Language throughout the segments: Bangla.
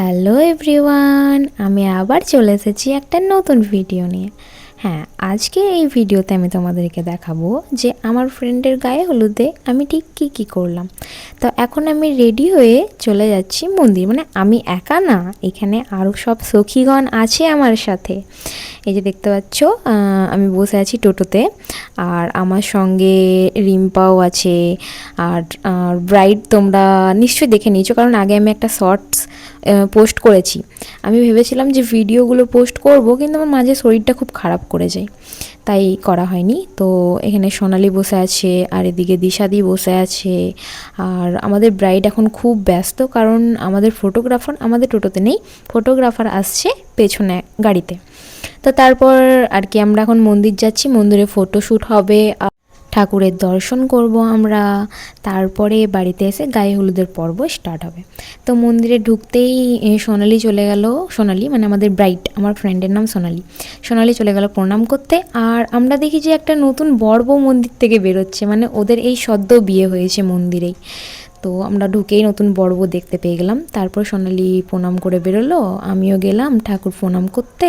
হ্যালো এভরিওয়ান আমি আবার চলে এসেছি একটা নতুন ভিডিও নিয়ে। হ্যাঁ আজকে এই ভিডিওতে আমি তোমাদেরকে দেখাবো যে আমার ফ্রেন্ডের গায়ে হলুদে আমি ঠিক কী কী করলাম। তো এখন আমি রেডি হয়ে চলে যাচ্ছি মন্দির। মানে আমি একা না, এখানে আরও সব সখীগণ আছে আমার সাথে। এই যে দেখতে পাচ্ছ আমি বসে আছি টোটোতে, আর আমার সঙ্গে রিম্পাও আছে, আর ব্রাইড তোমরা নিশ্চয়ই দেখে নিয়েছো, কারণ আগে আমি একটা শর্টস পোস্ট করেছি। আমি ভেবেছিলাম যে ভিডিওগুলো পোস্ট করব, কিন্তু আমার মাঝে শরীরটা খুব খারাপ করে যাই। তাই করা হয়নি। তো এখানে সোনালি বসে আছে, আর এদিকে দিশাদি বসে আছে। আর আমাদের ব্রাইড এখন খুব ব্যস্ত, কারণ আমাদের ফটোগ্রাফার আমাদের টোটোতে নেই। ফটোগ্রাফার আসছে পেছনে গাড়িতে। তো তারপর আর কি আমরা এখন মন্দির যাচ্ছি। মন্দিরে ফটোশ্যুট হবে। ঠাকুরের দর্শন করব আমরা। তারপরে বাড়িতে এসে গায়ে হলুদের পর্ব স্টার্ট হবে। তো মন্দিরে ঢুকতেই সোনালি চলে গেল। সোনালি মানে আমাদের ব্রাইট আমার ফ্রেন্ডের নাম সোনালি। সোনালি চলে গেল প্রণাম করতে। আর আমরা দেখি যে একটা নতুন বর্ব মন্দির থেকে বেরোচ্ছে। মানে ওদের এই সদ্য বিয়ে হয়েছে মন্দিরেই। তো আমরা ঢুকেই নতুন বর্ব দেখতে পেয়ে গেলাম। তারপর সোনালি প্রণাম করে বেরোলো। আমিও গেলাম, ঠাকুর প্রণাম করতে।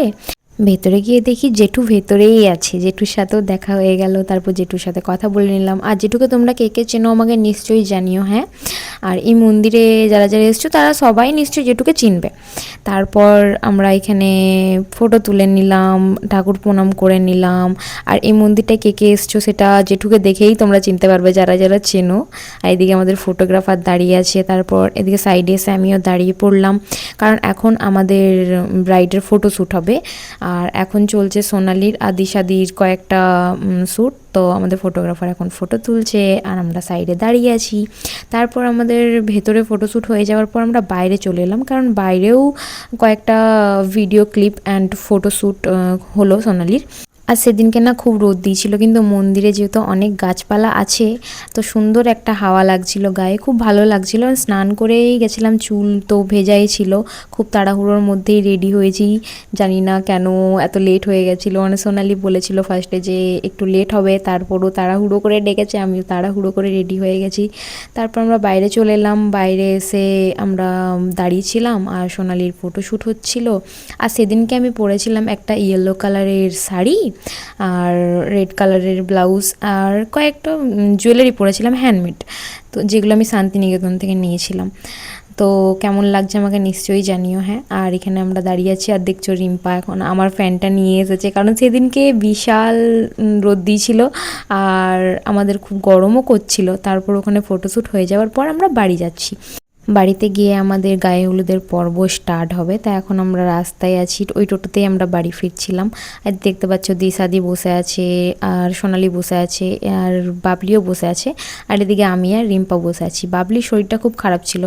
ভেতরে গিয়ে দেখি জেঠু ভেতরেই আছে। জেঠুর সাথেও দেখা হয়ে গেল, তারপর জেঠুর সাথে কথা বলে নিলাম। আর জেঠুকে তোমরা কে কে চেনো আমাকে নিশ্চয়ই জানিও হ্যাঁ? আর এই মন্দিরে যারা যারা এসছো, তারা সবাই নিশ্চয়ই জেঠুকে চিনবে। তারপর আমরা এখানে ফটো তুলে নিলাম, ঠাকুর প্রণাম করে নিলাম। আর এই মন্দিরটায় কে কে এসছো সেটা জেঠুকে দেখেই তোমরা চিনতে পারবে, যারা যারা চেনো। আর এদিকে আমাদের ফটোগ্রাফার দাঁড়িয়ে আছে, তারপর এদিকে সাইডে এসে আমিও দাঁড়িয়ে পড়লাম। কারণ এখন আমাদের ব্রাইডের ফটো শ্যুট হবে। আর এখন চলছে সোনালির আর দিশাদির কয়েকটা শ্যুট তো আমাদের ফটোগ্রাফার এখন ফটো তুলছে আর আমরা সাইডে দাঁড়িয়ে আছি। তারপর আমাদের ভেতরে ফটোশ্যুট হয়ে যাওয়ার পর আমরা বাইরে চলে এলাম, কারণ বাইরেও কয়েকটা ভিডিও ক্লিপ অ্যান্ড ফটোশ্যুট হলো সোনালির। আর সেদিনকে না খুব রোদ দিয়েছিল, কিন্তু মন্দিরে যেহেতু অনেক গাছপালা আছে, তো সুন্দর একটা হাওয়া লাগছিল গায়ে, খুব ভালো লাগছিল। স্নান করেই গেছিলাম, চুল তো ভেজাই ছিল, খুব তাড়াহুড়োর মধ্যেই রেডি হয়েছি। জানি না কেন এত লেট হয়ে গেছিল। মানে সোনালি বলেছিল ফার্স্টে যে একটু লেট হবে, তারপরও তাড়াহুড়ো করে ডেকেছে, আমিও তাড়াহুড়ো করে রেডি হয়ে গেছি। তারপর আমরা বাইরে চলে এলাম, বাইরে এসে আমরা দাঁড়িয়েছিলাম আর সোনালির ফটোশ্যুট হচ্ছিল। আর সেদিনকে আমি পরেছিলাম একটা ইয়েলো কালারের শাড়ি আর রেড কালারের ব্লাউজ আর কয়েকটা জুয়েলারি পরেছিলাম হ্যান্ডমেড তো যেগুলো আমি শান্তিনিকেতন থেকে নিয়েছিলাম। তো কেমন লাগছে আমাকে নিশ্চয়ই জানিও হ্যাঁ। আর এখানে আমরা দাঁড়িয়ে আছি আর দেখছ রিম্পা। এখন আমার ফ্যানটা নিয়ে এসেছে, কারণ সেদিনকে বিশাল রোদ দিয়েছিল আর আমাদের খুব গরমও করছিল। তারপর ওখানে ফটোশ্যুট হয়ে যাওয়ার পর আমরা বাড়ি যাচ্ছি। বাড়িতে গিয়ে আমাদের গায়ে হলুদের পর্ব স্টার্ট হবে। তা এখন আমরা রাস্তায় আছি, ওই টোটোতেই আমরা বাড়ি ফিরছিলাম। আর দেখতে পাচ্ছ দিশাদি বসে আছে, আর সোনালি বসে আছে, আর বাবলিও বসে আছে, আর এদিকে আমি আর রিম্পা বসে আছি। বাবলির শরীরটা খুব খারাপ ছিল।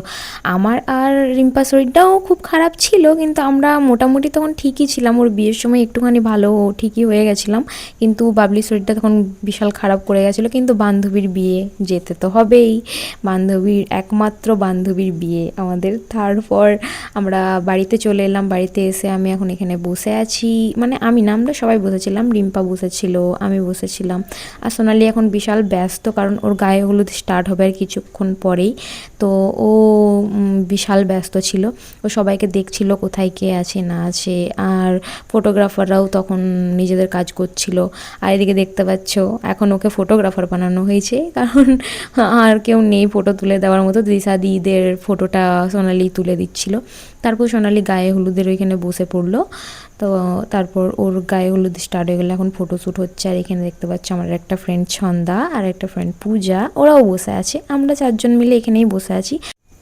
আমার আর রিম্পা শরীরটাও খুব খারাপ ছিল, কিন্তু আমরা মোটামুটি তখন ঠিকই ছিলাম। ওর বিয়ের সময় একটুখানি ভালো ঠিকই হয়ে গেছিলাম, কিন্তু বাবলির শরীরটা তখন বিশাল খারাপ করে গেছিল। কিন্তু বান্ধবীর বিয়ে যেতে তো হবেই। বান্ধবীর একমাত্র বান্ধবীর বিয়ে আমাদের। তারপর আমরা বাড়িতে চলে এলাম, বাড়িতে এসে আমি এখন এখানে বসে আছি। মানে আমি না আমরা সবাই বসেছিলাম রিম্পা বসেছিল আমি বসেছিলাম আর সোনালি এখন বিশাল ব্যস্ত, কারণ ওর গায়ে হলুদ স্টার্ট হবে আর কিছুক্ষণ পরেই। তো ও বিশাল ব্যস্ত ছিল। ও সবাইকে দেখছিল কোথায় কে আছে, না আছে। আর ফটোগ্রাফাররাও তখন নিজেদের কাজ করছিল। আর এদিকে দেখতে পাচ্ছ, এখন ওকে ফটোগ্রাফার বানানো হয়েছে। কারণ আর কেউ নেই ফটো তুলে দেওয়ার মতো। দিশা দিদিদের ফটোটা সোনালি তুলে দিচ্ছিল। তারপর সোনালি গায়ে হলুদের ওইখানে বসে পড়ল। তো তারপর ওর গায়ে হলুদ স্টার্ট হয়ে গেলো। এখন ফটো শ্যুট হচ্ছে আর এখানে দেখতে পাচ্ছি আমার একটা ফ্রেন্ড ছন্দা আর একটা ফ্রেন্ড পূজা। ওরাও বসে আছে। আমরা চারজন মিলে এখানেই বসে আছি।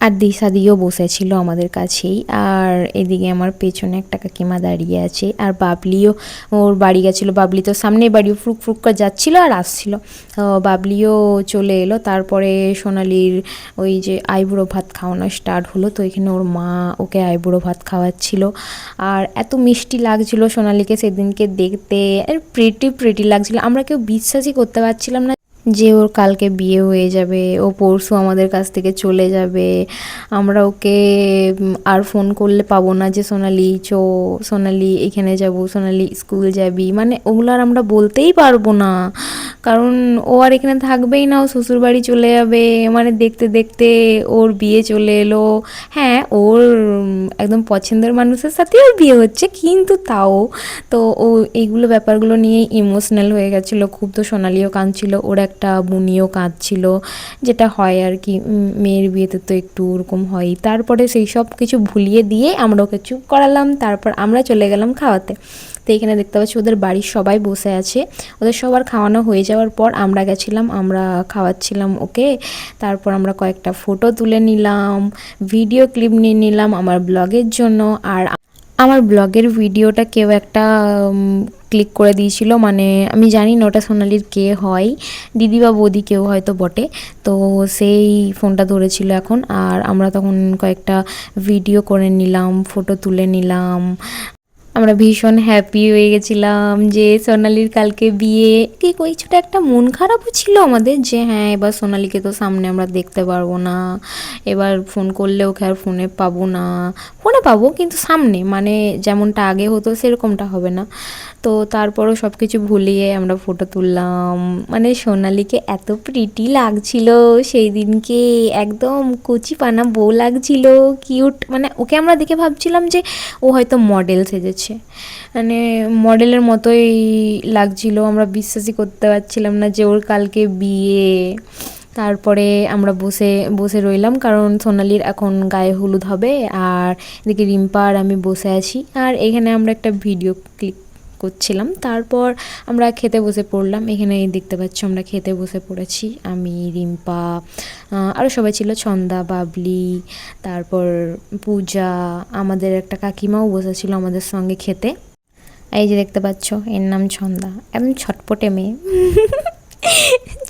আর দিশাদিও বসেছিল আমাদের কাছেই। আর এদিকে আমার পেছনে একটা কাকিমা দাঁড়িয়ে আছে। আর বাবলিও ওর বাড়ি গেছিল। বাবলি তো সামনে বাড়ি ফ্রুক ফ্রুক করে যাচ্ছিল আর আসছিল। বাবলিও চলে এলো। তারপরে সোনালির ওই যে আইবুড়ো ভাত খাওয়ানো স্টার্ট হলো। তো এখানে ওর মা ওকে আইবুড়ো ভাত খাওয়াচ্ছিল। আর এত মিষ্টি লাগছিল সোনালিকে সেদিনকে দেখতে। আর প্রেটি প্রেটি লাগছিল। আমরা কেউ বিশ্বাসই করতে পারছিলাম না যে ওর কালকে বিয়ে হয়ে যাবে, ও পরশু আমাদের কাছ থেকে চলে যাবে। আমরা ওকে আর ফোন করলে পাবো না যে, সোনালি, চো, সোনালি এখানে যাব, সোনালি স্কুল যাবি। মানে ওগুলো আর আমরা বলতেই পারব না। কারণ ও আর এখানে থাকবেই না, ও শ্বশুর বাড়ি চলে যাবে। মানে দেখতে দেখতে ওর বিয়ে চলে এলো। হ্যাঁ ওর একদম পছন্দের মানুষের সাথেও বিয়ে হচ্ছে, কিন্তু তাও। তো ও, এইগুলো ব্যাপারগুলো নিয়ে ইমোশনাল হয়ে গেছিল, খুব তো সোনালিও কাঁদছিল, ওর একটা বুনিও কাঁদছিল, যেটা হয় আর কি মেয়ের বিয়েতে তো একটু ওরকম হয় তারপরে সেই সব কিছু ভুলিয়ে দিয়ে আমরা ওকে চুপ করালাম, তারপর আমরা চলে গেলাম খাওয়াতে। তো এখানে দেখতে পাচ্ছি ওদের বাড়ির সবাই বসে আছে। ওদের সবার খাওয়ানো হয়ে যাওয়ার পর আমরা গেছিলাম, আমরা খাওয়াচ্ছিলাম ওকে। তারপর আমরা কয়েকটা ফটো তুলে নিলাম ভিডিও ক্লিপ নিয়ে নিলাম আমার ব্লগের জন্য, আর আমার ব্লগের ভিডিওটা কেউ একটা ক্লিক করে দিয়েছিল। মানে আমি জানি না ওটা সোনালির কে হয় দিদি বা বৌদি কেউ হয়তো বটে। তো সেই ফোনটা ধরেছিল এখন। আর আমরা তখন কয়েকটা ভিডিও করে নিলাম ফটো তুলে নিলাম। আমরা ভীষণ হ্যাপি হয়ে গেছিলাম যে সোনালির কালকে বিয়ে। কি কিছুটা একটা মন খারাপও ছিল আমাদের যে হ্যাঁ এবার সোনালিকে তো সামনে আমরা দেখতে পারব না। এবার ফোন করলেও ওকে আর ফোনে পাবো না। ফোনে পাবো কিন্তু সামনে মানে যেমনটা আগে হতো সেরকমটা হবে না। তো তারপরও সব কিছু ভুলিয়ে আমরা ফটো তুললাম। মানে সোনালিকে এত প্রিটি লাগছিল সেই দিনকে, একদম কচি পানা বউ লাগছিল কিউট মানে ওকে আমরা দেখে ভাবছিলাম যে ও হয়তো মডেল সেজেছে। মানে মডেলের মতোই লাগছিল, আমরা বিশ্বাসই করতে পারছিলাম না যে ওর কালকে বিয়ে। তারপরে আমরা বসে বসে রইলাম, কারণ সোনালির এখন গায়ে হলুদ হবে, আর এদিকে রিম্পা আর আমি বসে আছি। আর এখানে আমরা একটা ভিডিও ক্লিক করছিলাম। তারপর আমরা খেতে বসে পড়লাম। এখানে দেখতে পাচ্ছ আমরা খেতে বসে পড়েছি। আমি, রিম্পা আরও সবাই ছিল। ছন্দা, বাবলি, তারপর পূজা, আমাদের একটা কাকিমাও বসেছিল আমাদের সঙ্গে খেতে। এই যে দেখতে পাচ্ছ, এর নাম ছন্দা। একদম ছটপটে মেয়ে।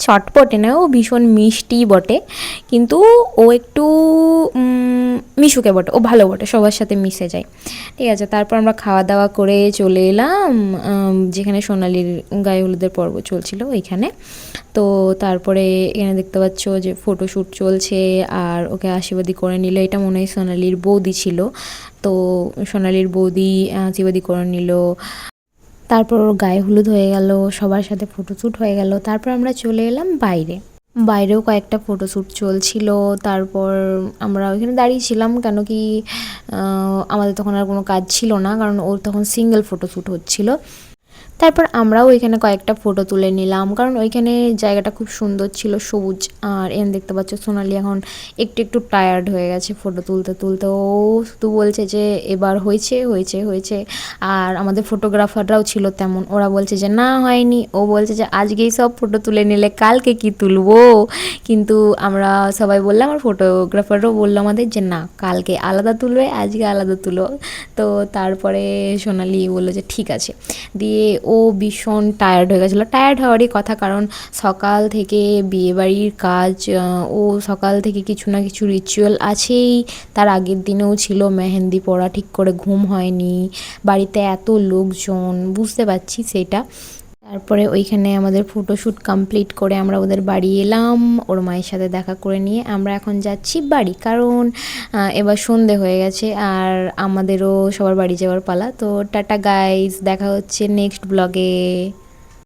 ছটপটে না ও ভীষণ মিষ্টি বটে। কিন্তু ও একটু মিশুকে বটে, ও ভালো বটে, সবার সাথে মিশে যায়। ঠিক আছে, তারপর আমরা খাওয়া দাওয়া করে চলে এলাম যেখানে সোনালির গায়ে হলুদের পর্ব চলছিল ওইখানে। তো তারপরে এখানে দেখতে পাচ্ছ যে ফটোশ্যুট চলছে, আর ওকে আশীর্বাদী করে নিল, এটা মনে হয় সোনালির বৌদি ছিল। তো সোনালির বৌদি আশীর্বাদী করে নিল। তারপর ওর গায়ে হলুদ হয়ে গেল, সবার সাথে ফটোশ্যুট হয়ে গেল। তারপর আমরা চলে এলাম বাইরে। বাইরেও কয়েকটা ফটোশ্যুট চলছিল, তারপর আমরা ওইখানে দাঁড়িয়েছিলাম কেন কি আমাদের তখন আর কোনো কাজ ছিল না, কারণ ওর তখন সিঙ্গেল ফটোশ্যুট হচ্ছিল। তারপর আমরাও ওইখানে কয়েকটা ফটো তুলে নিলাম। কারণ ওইখানে জায়গাটা খুব সুন্দর ছিল, সবুজ আর এখানে দেখতে পাচ্ছ সোনালি এখন একটু একটু টায়ার্ড হয়ে গেছে ফটো তুলতে তুলতে। ও শুধু বলছে যে এবার হয়েছে হয়েছে হয়েছে। আর আমাদের ফটোগ্রাফাররাও ছিল তেমন। ওরা বলছে যে, না, হয়নি। ও বলছে যে, আজকেই সব ফটো তুলে নিলে কালকে কি তুলবো? কিন্তু আমরা সবাই বললাম, আর ফটোগ্রাফারও বলল আমাদের যে, না, কালকে আলাদা তুলবে, আজকে আলাদা তুলো। তো তারপরে সোনালি বলল যে, ঠিক আছে। দিয়ে ভীষণ টায়ার্ড হয়ে গেছিল। টায়ার্ড হওয়ারই কথা কারণ সকাল থেকে বিয়েবাড়ির কাজ ও সকাল থেকে কিছু না কিছু রিচুয়াল আছেই। তার আগের দিনেও ছিল মেহেন্দি পড়া ঠিক করে ঘুম হয়নি। বাড়িতে এত লোকজন, বুঝতে পারছি সেটা। তারপরে ওইখানে আমাদের ফটোশ্যুট কমপ্লিট করে আমরা ওদের বাড়ি এলাম, ওর মায়ের সাথে দেখা করে নিয়ে আমরা এখন যাচ্ছি বাড়ি। কারণ এবার সন্ধে হয়ে গেছে আর আমাদেরও সবার বাড়ি যাওয়ার পালা। তো টাটা গাইজ দেখা হচ্ছে নেক্সট ব্লগে